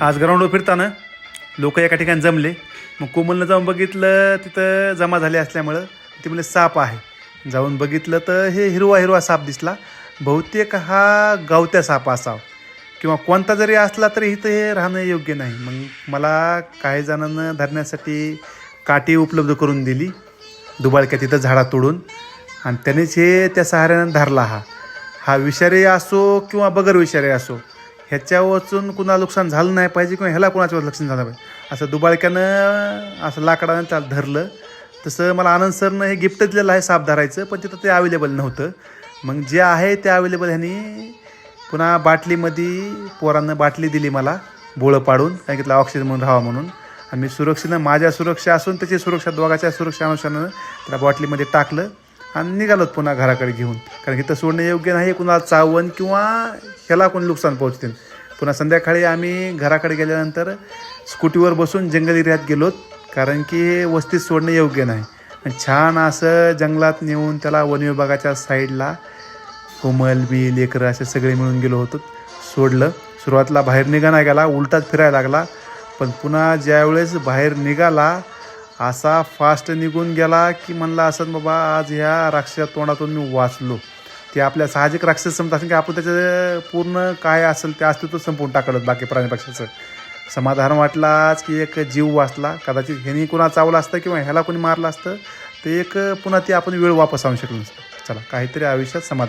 आज ग्राउंडवर फिरताना लोक एका ठिकाणी जमले. मग कोमलनं जाऊन बघितलं तिथं जमा झाले असल्यामुळं ते म्हणजे साप आहे. जाऊन बघितलं तर हे हिरवा हिरवा साप दिसला. बहुतेक हा गावत्या साप असावा. किंवा कोणता जरी असला तरी इथं हे राहणं योग्य नाही. मग मला काही जणांना धरण्यासाठी काठी उपलब्ध करून दिली. दुबाळक्या तिथं झाडा तोडून. आणि त्यानेच हे त्या सहाऱ्यानं धरला हा. हा विषारी असो किंवा बगर विषारी असो ह्याच्या वाचून कुणाला नुकसान झालं नाही पाहिजे किंवा ह्याला कुणाच्यावर नुकसान झालं पाहिजे. असं दुबाळक्यानं असं लाकडानं त्याला धरलं. तसं मला आनंद सरनं हे गिफ्ट दिलेलं आहे साप धरायचं पण तिथं ते अवेलेबल नव्हतं. मग जे आहे ते अवेलेबल ह्यानी पुन्हा बाटलीमध्ये पोरांना बाटली दिली मला बोळं पाडून सांगितलं ऑक्सिजन म्हणून राहावा म्हणून. आणि मी सुरक्षेनं माझ्या सुरक्षा असून त्याची सुरक्षा दोघाच्या सुरक्षा अनुषंगानं त्याला बाटलीमध्ये टाकलं आणि निघालोत पुन्हा घराकडे घेऊन. कारण इथं सोडणं योग्य नाही कुणाला चावण किंवा ह्याला कोणी नुकसान पोहोचतील. पुन्हा संध्याकाळी आम्ही घराकडे गेल्यानंतर स्कूटीवर बसून जंगल एरियात गेलोत कारण की वस्तीत सोडणं योग्य नाही. आणि छान असं जंगलात नेऊन त्याला वन विभागाच्या साईडला कोमल बी लेकरं असे सगळे मिळून गेलो होतो. सोडलं. सुरुवातीला बाहेर निघा नाही गेला उलटाच फिरायला लागला. पण पुन्हा ज्यावेळेस बाहेर निघाला असा फास्ट निघून गेला की म्हणला असं बाबा आज ह्या राक्षसा तोंडातून मी वाचलो. ते आपल्या साहजिक राक्षस समजत असेल की आपण त्याचं पूर्ण काय असेल ते अस्तित्व संपवून टाकलं बाकी प्राणीपक्षाचं समाधान वाटलाच की एक जीव वाचला. कदाचित ह्यानी कुणा चावलं असतं किंवा ह्याला कोणी मारलं असतं. ते एक पुन्हा ते आपण वेळ वापस आणू शकलो नसतं. चला काहीतरी आयुष्यात समाधान.